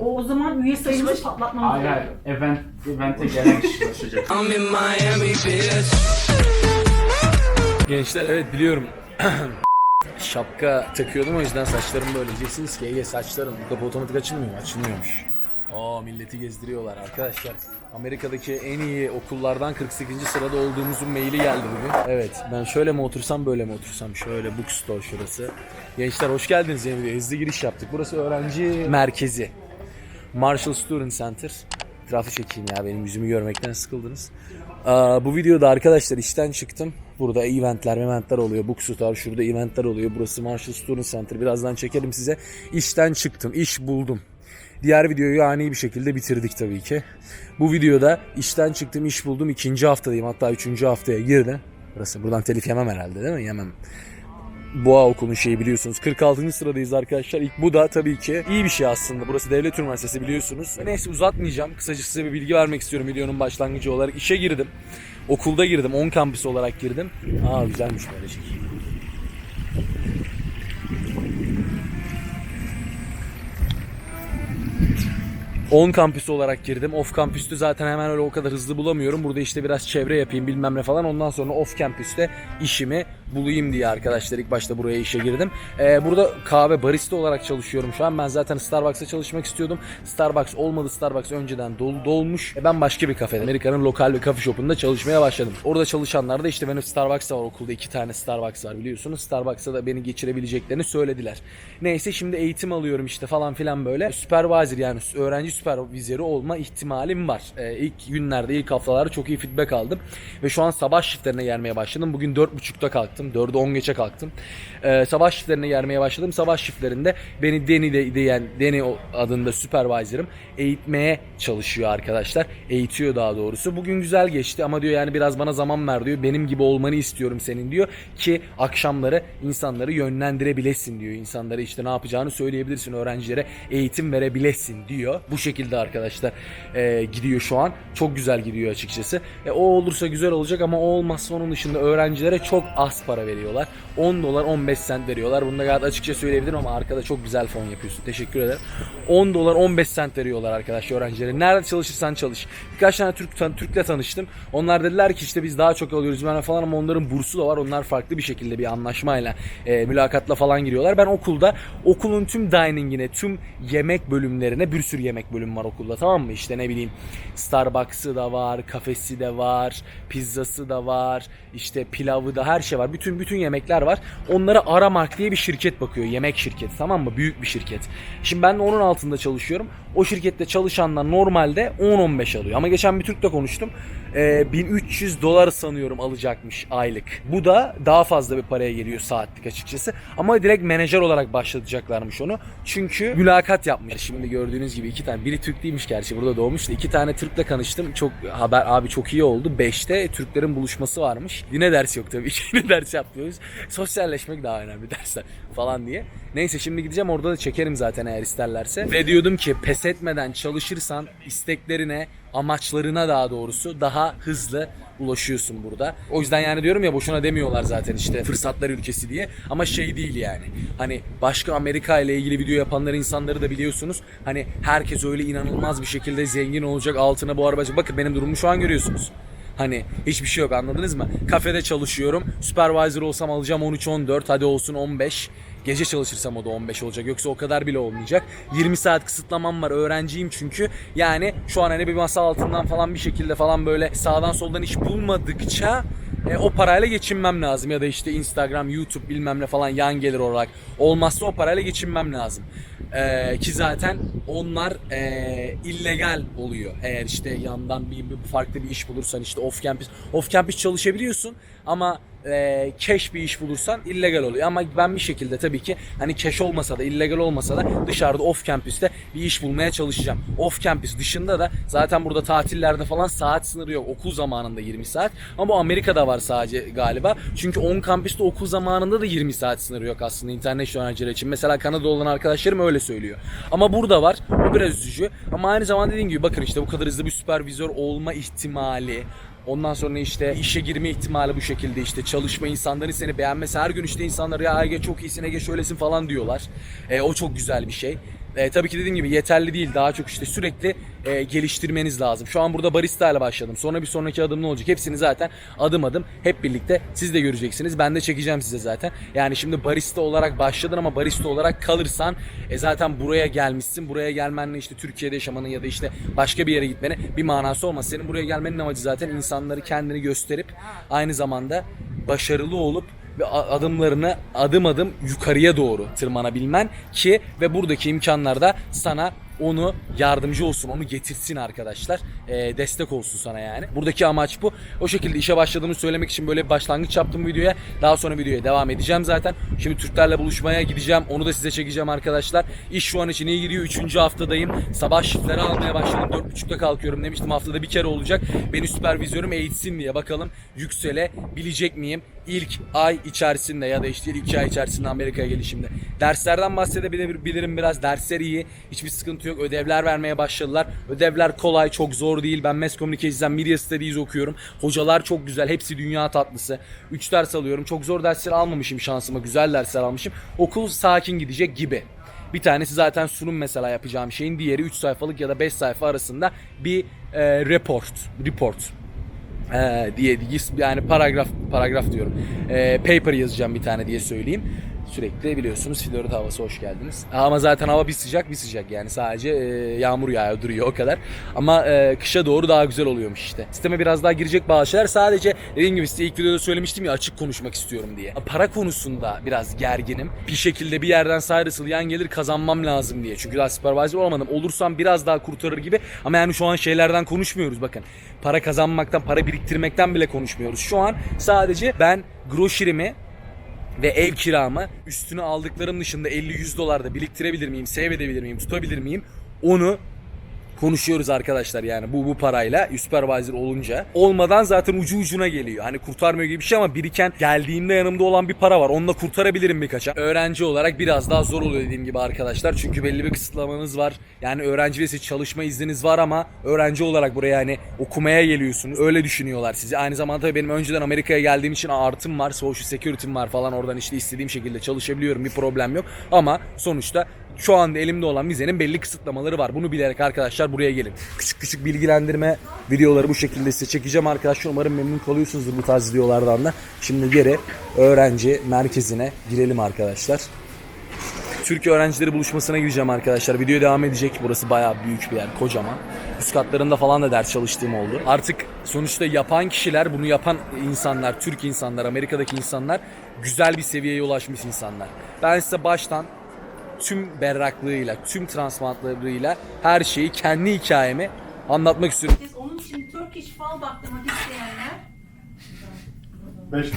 O, o zaman üye sayımızı patlatmamız Hayır hayır. gerekiyor. Event, event'e gelen kişi başlayacak. I'm in Miami, bitch. Gençler evet biliyorum. Şapka takıyordum o yüzden saçlarım böyle. Diyeceksiniz ki Ege saçların bu kapı otomatik açılmıyor mu? Açılmıyormuş. Aa milleti gezdiriyorlar arkadaşlar. Amerika'daki en iyi okullardan 48. sırada olduğumuzun maili geldi bugün. Evet ben şöyle mi otursam böyle mi otursam? Şöyle bookstore şurası. Gençler hoş geldiniz yeni videoya. Hızlı giriş yaptık. Burası öğrenci merkezi. Marshall Student Center. Etrafı çekeyim ya benim yüzümü görmekten sıkıldınız. Aa, bu videoda arkadaşlar işten çıktım. Burada eventler eventler oluyor. Bookstore şurada eventler oluyor. Burası Marshall Student Center. Birazdan çekelim size. İşten çıktım. iş buldum. Diğer videoyu ani bir şekilde bitirdik tabii ki. Bu videoda işten çıktım, iş buldum. ikinci haftadayım. Hatta üçüncü haftaya girdim. Burası buradan telif yemem herhalde değil mi? Yemem. Boğa okulun şeyi biliyorsunuz. 46. sıradayız arkadaşlar. İlk bu da tabii ki iyi bir şey aslında. Burası devlet üniversitesi biliyorsunuz. Neyse uzatmayacağım. Kısaca size bir bilgi vermek istiyorum videonun başlangıcı olarak. İşe girdim. Okulda girdim. 10 kampüs olarak girdim. Aa güzelmiş böyle şey. 10 kampüsü olarak girdim. Off kampüste zaten hemen öyle o kadar hızlı bulamıyorum. Burada işte biraz çevre yapayım bilmem ne falan. Ondan sonra off kampüste işimi bulayım diye arkadaşlar ilk başta buraya işe girdim. Ee, burada kahve barista olarak çalışıyorum şu an. Ben zaten Starbucks'ta çalışmak istiyordum. Starbucks olmadı. Starbucks önceden dol, dolmuş. E ben başka bir kafede, Amerika'nın lokal bir kafe shop'unda çalışmaya başladım. Orada çalışanlar da işte benim Starbucks da var okulda. iki tane Starbucks var biliyorsunuz. Starbucks'a da beni geçirebileceklerini söylediler. Neyse şimdi eğitim alıyorum işte falan filan böyle. Supervisor yani öğrenci süpervizörü olma ihtimalim var. Ee, ilk günlerde, ilk haftalarda çok iyi feedback aldım. Ve şu an sabah shiftlerine gelmeye başladım. Bugün 4.30'da kalktım. 4'e 10 geçe kalktım. Ee, sabah shiftlerine gelmeye başladım. Sabah shiftlerinde beni Deni de, diyen Deni adında supervisor'ım eğitmeye çalışıyor arkadaşlar. Eğitiyor daha doğrusu. Bugün güzel geçti ama diyor yani biraz bana zaman ver diyor. Benim gibi olmanı istiyorum senin diyor ki akşamları insanları yönlendirebilesin diyor. İnsanlara işte ne yapacağını söyleyebilirsin. Öğrencilere eğitim verebilesin diyor. Bu şekilde arkadaşlar e, gidiyor şu an. Çok güzel gidiyor açıkçası. E, o olursa güzel olacak ama o olmazsa onun dışında öğrencilere çok az para veriyorlar. 10 dolar 15 sent veriyorlar. Bunu da gayet açıkça söyleyebilirim ama arkada çok güzel fon yapıyorsun. Teşekkür ederim. 10 dolar 15 sent veriyorlar arkadaşlar öğrencilere. Nerede çalışırsan çalış. Birkaç tane Türk tan- Türk'le tanıştım. Onlar dediler ki işte biz daha çok alıyoruz ben falan ama onların bursu da var. Onlar farklı bir şekilde bir anlaşmayla e, mülakatla falan giriyorlar. Ben okulda okulun tüm diningine, tüm yemek bölümlerine bir sürü yemek bölümü var okulda tamam mı? İşte ne bileyim Starbucks'ı da var, kafesi de var, pizzası da var, işte pilavı da her şey var. Bütün bütün yemekler var. Onlara Aramark diye bir şirket bakıyor. Yemek şirketi tamam mı? Büyük bir şirket. Şimdi ben de onun altında çalışıyorum. O şirkette çalışanlar normalde 10-15 alıyor. Ama geçen bir Türk'le konuştum. Ee, 1300 dolar sanıyorum alacakmış aylık. Bu da daha fazla bir paraya geliyor saatlik açıkçası. Ama direkt menajer olarak başlatacaklarmış onu. Çünkü mülakat yapmış. Şimdi gördüğünüz gibi iki tane. Biri Türk değilmiş gerçi burada doğmuştu. İki tane Türk'le tanıştım. Çok haber abi çok iyi oldu. 5'te Türklerin buluşması varmış. Yine ders yok tabii ki. Yine yapmıyoruz. Sosyalleşmek daha önemli dersler falan diye. Neyse şimdi gideceğim orada da çekerim zaten eğer isterlerse. Ve diyordum ki pes etmeden çalışırsan isteklerine, amaçlarına daha doğrusu daha hızlı ulaşıyorsun burada. O yüzden yani diyorum ya boşuna demiyorlar zaten işte fırsatlar ülkesi diye. Ama şey değil yani. Hani başka Amerika ile ilgili video yapanlar insanları da biliyorsunuz. Hani herkes öyle inanılmaz bir şekilde zengin olacak altına bu araba. Bakın benim durumumu şu an görüyorsunuz. Hani hiçbir şey yok anladınız mı? Kafede çalışıyorum. Supervisor olsam alacağım 13-14 hadi olsun 15. Gece çalışırsam o da 15 olacak. Yoksa o kadar bile olmayacak. 20 saat kısıtlamam var. Öğrenciyim çünkü. Yani şu an hani bir masa altından falan bir şekilde falan böyle sağdan soldan iş bulmadıkça e, o parayla geçinmem lazım. Ya da işte Instagram, YouTube bilmem ne falan yan gelir olarak. Olmazsa o parayla geçinmem lazım. Ee, ki zaten onlar e, illegal oluyor. Eğer işte yandan bir, bir farklı bir iş bulursan işte off campus off campus çalışabiliyorsun ama e, cash bir iş bulursan illegal oluyor. Ama ben bir şekilde tabii ki hani cash olmasa da illegal olmasa da dışarıda off campus'te bir iş bulmaya çalışacağım. Off campus dışında da zaten burada tatillerde falan saat sınırı yok. Okul zamanında 20 saat. Ama bu Amerika'da var sadece galiba. Çünkü on kampüste okul zamanında da 20 saat sınırı yok aslında internet öğrenciler için. Mesela Kanada olan arkadaşlarım öyle söylüyor. Ama burada var. O biraz üzücü. Ama aynı zamanda dediğim gibi bakın işte bu kadar hızlı bir süpervizör olma ihtimali Ondan sonra işte işe girme ihtimali bu şekilde işte çalışma insanların seni beğenmesi her gün işte insanlar ya Ege çok iyisin Ege şöylesin falan diyorlar. E, o çok güzel bir şey. E, tabii ki dediğim gibi yeterli değil. Daha çok işte sürekli e, geliştirmeniz lazım. Şu an burada barista ile başladım. Sonra bir sonraki adım ne olacak? Hepsini zaten adım adım hep birlikte siz de göreceksiniz. Ben de çekeceğim size zaten. Yani şimdi barista olarak başladın ama barista olarak kalırsan e, zaten buraya gelmişsin. Buraya gelmenle işte Türkiye'de yaşamanın ya da işte başka bir yere gitmenin bir manası olmaz. Senin buraya gelmenin amacı zaten insanları kendini gösterip aynı zamanda başarılı olup ve adımlarını adım adım yukarıya doğru tırmanabilmen ki ve buradaki imkanlar da sana onu yardımcı olsun, onu getirsin arkadaşlar. Ee, destek olsun sana yani. Buradaki amaç bu. O şekilde işe başladığımı söylemek için böyle bir başlangıç yaptım videoya. Daha sonra videoya devam edeceğim zaten. Şimdi Türklerle buluşmaya gideceğim. Onu da size çekeceğim arkadaşlar. İş şu an için iyi gidiyor. Üçüncü haftadayım. Sabah shiftleri almaya başladım. Dört buçukta kalkıyorum demiştim. Haftada bir kere olacak. Beni süpervizörüm eğitsin diye bakalım yükselebilecek miyim? İlk ay içerisinde ya da işte ilk iki ay içerisinde Amerika'ya gelişimde. Derslerden bahsedebilirim biraz. Dersler iyi. Hiçbir sıkıntı yok. Ödevler vermeye başladılar. Ödevler kolay, çok zor değil. Ben Mass Communications'dan Media Studies okuyorum. Hocalar çok güzel. Hepsi dünya tatlısı. 3 ders alıyorum. Çok zor dersler almamışım şansıma. Güzel dersler almışım. Okul sakin gidecek gibi. Bir tanesi zaten sunum mesela yapacağım şeyin. Diğeri 3 sayfalık ya da 5 sayfa arasında bir e, report. Report diye yani paragraf paragraf diyorum. Ee, paper yazacağım bir tane diye söyleyeyim. Sürekli biliyorsunuz Florida havası hoş geldiniz. Ama zaten hava bir sıcak bir sıcak yani sadece e, yağmur yağıyor duruyor o kadar. Ama e, kışa doğru daha güzel oluyormuş işte. Sisteme biraz daha girecek bazı şeyler. Sadece dediğim gibi size ilk videoda söylemiştim ya açık konuşmak istiyorum diye. Para konusunda biraz gerginim. Bir şekilde bir yerden Cyrus'ıl yan gelir kazanmam lazım diye. Çünkü daha supervisor olmadım. Olursam biraz daha kurtarır gibi. Ama yani şu an şeylerden konuşmuyoruz bakın. Para kazanmaktan, para biriktirmekten bile konuşmuyoruz. Şu an sadece ben groşirimi ve ev kiramı üstüne aldıklarım dışında 50-100 dolar da biriktirebilir miyim, save edebilir miyim, tutabilir miyim? Onu konuşuyoruz arkadaşlar yani bu bu parayla supervisor olunca. Olmadan zaten ucu ucuna geliyor. Hani kurtarmıyor gibi bir şey ama biriken geldiğimde yanımda olan bir para var. Onunla kurtarabilirim birkaç ay. Öğrenci olarak biraz daha zor oluyor dediğim gibi arkadaşlar. Çünkü belli bir kısıtlamanız var. Yani öğrenci ve çalışma izniniz var ama öğrenci olarak buraya hani okumaya geliyorsunuz. Öyle düşünüyorlar sizi. Aynı zamanda benim önceden Amerika'ya geldiğim için artım var. Social security'm var falan. Oradan işte istediğim şekilde çalışabiliyorum. Bir problem yok. Ama sonuçta şu anda elimde olan vizenin belli kısıtlamaları var. Bunu bilerek arkadaşlar buraya gelin. Küçük küçük bilgilendirme videoları bu şekilde size çekeceğim arkadaşlar. Umarım memnun kalıyorsunuzdur bu tarz videolardan da. Şimdi geri öğrenci merkezine girelim arkadaşlar. Türkiye öğrencileri buluşmasına gireceğim arkadaşlar. Video devam edecek. Burası bayağı büyük bir yer, kocaman. Üst katlarında falan da ders çalıştığım oldu. Artık sonuçta yapan kişiler, bunu yapan insanlar, Türk insanlar, Amerika'daki insanlar güzel bir seviyeye ulaşmış insanlar. Ben size baştan tüm berraklığıyla, tüm transparantlarıyla her şeyi kendi hikayemi anlatmak istiyorum. Onun için Turkish fal baktırmak isteyenler 5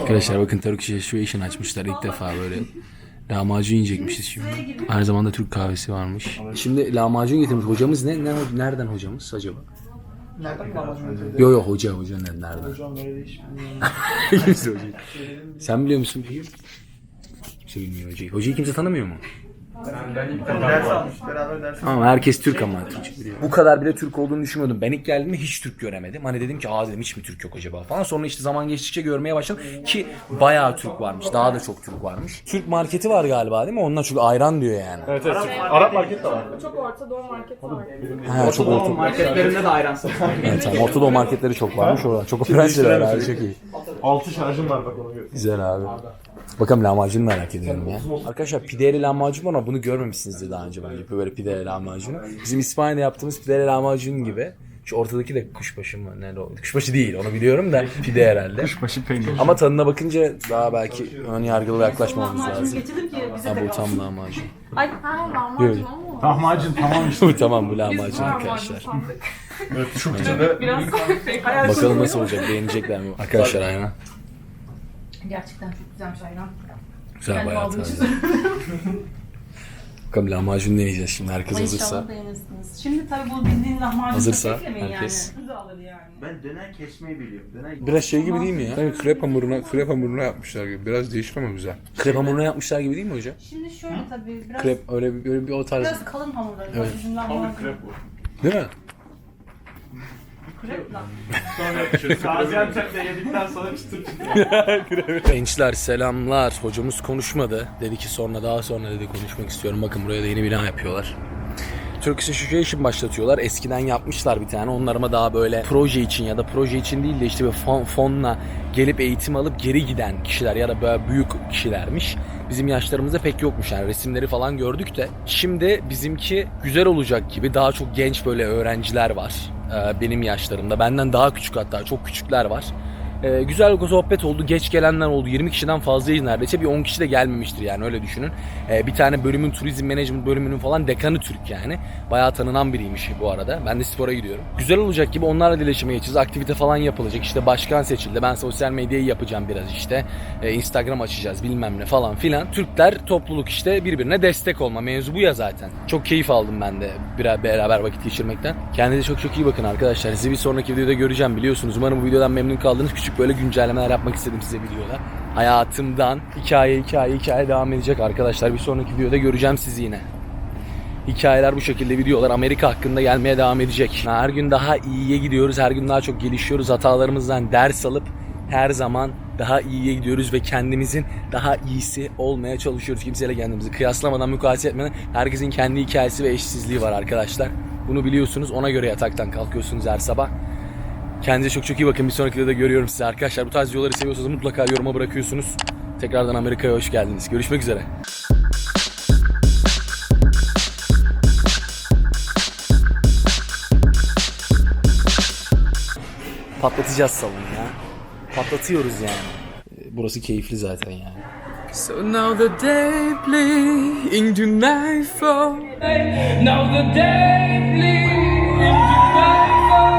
Arkadaşlar bakın Turkish Association açmışlar ilk defa böyle. Lahmacun yiyecekmişiz şimdi. Aynı zamanda Türk kahvesi varmış. Şimdi lahmacun getirmiş. Hocamız ne? ne nereden hocamız acaba? Nereden kalmadın? Yo yo hoca hoca ne, nereden? Hocam böyle iş Kimse hocayı. Sen biliyor musun peki? Kimse bilmiyor hocayı. Hocayı kimse tanımıyor mu? Ders almış. Beraber ders Ama herkes Türk ama Türk biliyor. Bu kadar bile Türk olduğunu düşünmüyordum. Ben ilk geldiğimde hiç Türk göremedim. Hani dedim ki aa dedim hiç mi Türk yok acaba falan. Sonra işte zaman geçtikçe görmeye başladım ki bayağı Türk varmış. Daha da çok Türk varmış. Türk marketi var galiba değil mi? Onlar çünkü ayran diyor yani. Evet evet. Arap market de var. Çok Orta Doğu market var. Ha, çok orta. Marketlerinde de ayran satıyor. Evet, tamam. Orta Doğu marketleri çok varmış orada. Çok öğrenciler abi çok iyi. 6 şarjım var bak onu gör. Güzel abi. Bakalım lahmacunu merak ediyorum ya. Arkadaşlar pideli lahmacun var ama bunu görmemişsinizdir daha önce bence. Böyle pideli lahmacunu. Bizim İspanya'da yaptığımız pideli lahmacun gibi. Şu ortadaki de kuşbaşı mı? Ne o? Kuşbaşı değil onu biliyorum da pide herhalde. Başı peynir. Ama tadına bakınca daha belki ön yargılı yaklaşmamamız lazım. getirdim ki bize Ha de bu kalsın. tam lahmacun. Ay ha lahmacun ama. Lahmacun tamam işte. Bu tamam bu lahmacun Biz arkadaşlar. lahmacun sandık. Evet, şu içinde Biraz hayal Bakalım nasıl olacak beğenecekler mi? Arkadaşlar aynen. Gerçekten çok güzelmiş ayran. Güzel Kendim bayağı aldığım için taze. Bakalım lahmacun ne yiyeceğiz şimdi herkes Ama hazırsa. inşallah beğenirsiniz. Şimdi tabii bu bildiğin lahmacun Hazırsa beklemeyin herkes. yani. Hızlı alır yani. Ben döner kesmeyi biliyorum. Döner Biraz şey gibi değil mi ya? Sanki krep hamuruna, krep hamuruna yapmışlar gibi. Biraz değişik ama güzel. Krep hamuruna yapmışlar gibi değil mi hocam? Şimdi şöyle tabii biraz Krep öyle bir, öyle bir o tarz. biraz kalın hamurları. Evet. Lahmacun. krep bu. Değil mi? Gaziantep'te yedikten sonra çıtır. Gençler selamlar. Hocamız konuşmadı. Dedi ki sonra daha sonra dedi konuşmak istiyorum. Bakın buraya da yeni bina yapıyorlar. Turkish Association başlatıyorlar. Eskiden yapmışlar bir tane. Onlar ama daha böyle proje için ya da proje için değil de işte bir fon, fonla gelip eğitim alıp geri giden kişiler ya da böyle büyük kişilermiş. Bizim yaşlarımızda pek yokmuş yani resimleri falan gördük de. Şimdi bizimki güzel olacak gibi daha çok genç böyle öğrenciler var. Ee, benim yaşlarımda. Benden daha küçük hatta çok küçükler var. Ee, güzel bir sohbet oldu. Geç gelenler oldu. 20 kişiden fazlayız neredeyse. Bir 10 kişi de gelmemiştir yani öyle düşünün. Ee, bir tane bölümün turizm management bölümünün falan dekanı Türk yani. Bayağı tanınan biriymiş bu arada. Ben de spora gidiyorum. Güzel olacak gibi onlarla dileşime geçeceğiz. Aktivite falan yapılacak. İşte başkan seçildi. Ben sosyal medyayı yapacağım biraz işte. Ee, Instagram açacağız bilmem ne falan filan. Türkler topluluk işte birbirine destek olma. Mevzu bu ya zaten. Çok keyif aldım ben de bir beraber vakit geçirmekten. Kendinize çok çok iyi bakın arkadaşlar. Sizi bir sonraki videoda göreceğim biliyorsunuz. Umarım bu videodan memnun kaldınız. Küçük böyle güncellemeler yapmak istedim size videoda. Hayatımdan hikaye hikaye hikaye devam edecek arkadaşlar. Bir sonraki videoda göreceğim sizi yine. Hikayeler bu şekilde videolar Amerika hakkında gelmeye devam edecek. Her gün daha iyiye gidiyoruz. Her gün daha çok gelişiyoruz. Hatalarımızdan ders alıp her zaman daha iyiye gidiyoruz ve kendimizin daha iyisi olmaya çalışıyoruz. Kimseyle kendimizi kıyaslamadan, mukayese etmeden herkesin kendi hikayesi ve eşsizliği var arkadaşlar. Bunu biliyorsunuz. Ona göre yataktan kalkıyorsunuz her sabah. Kendinize çok çok iyi bakın. Bir sonraki videoda görüyorum sizi arkadaşlar. Bu tarz videoları seviyorsanız mutlaka yoruma bırakıyorsunuz. Tekrardan Amerika'ya hoş geldiniz. Görüşmek üzere. Patlatacağız salonu ya. Patlatıyoruz yani. Ee, Burası keyifli zaten yani. So now the day bleed into nightfall. Now the day bleeds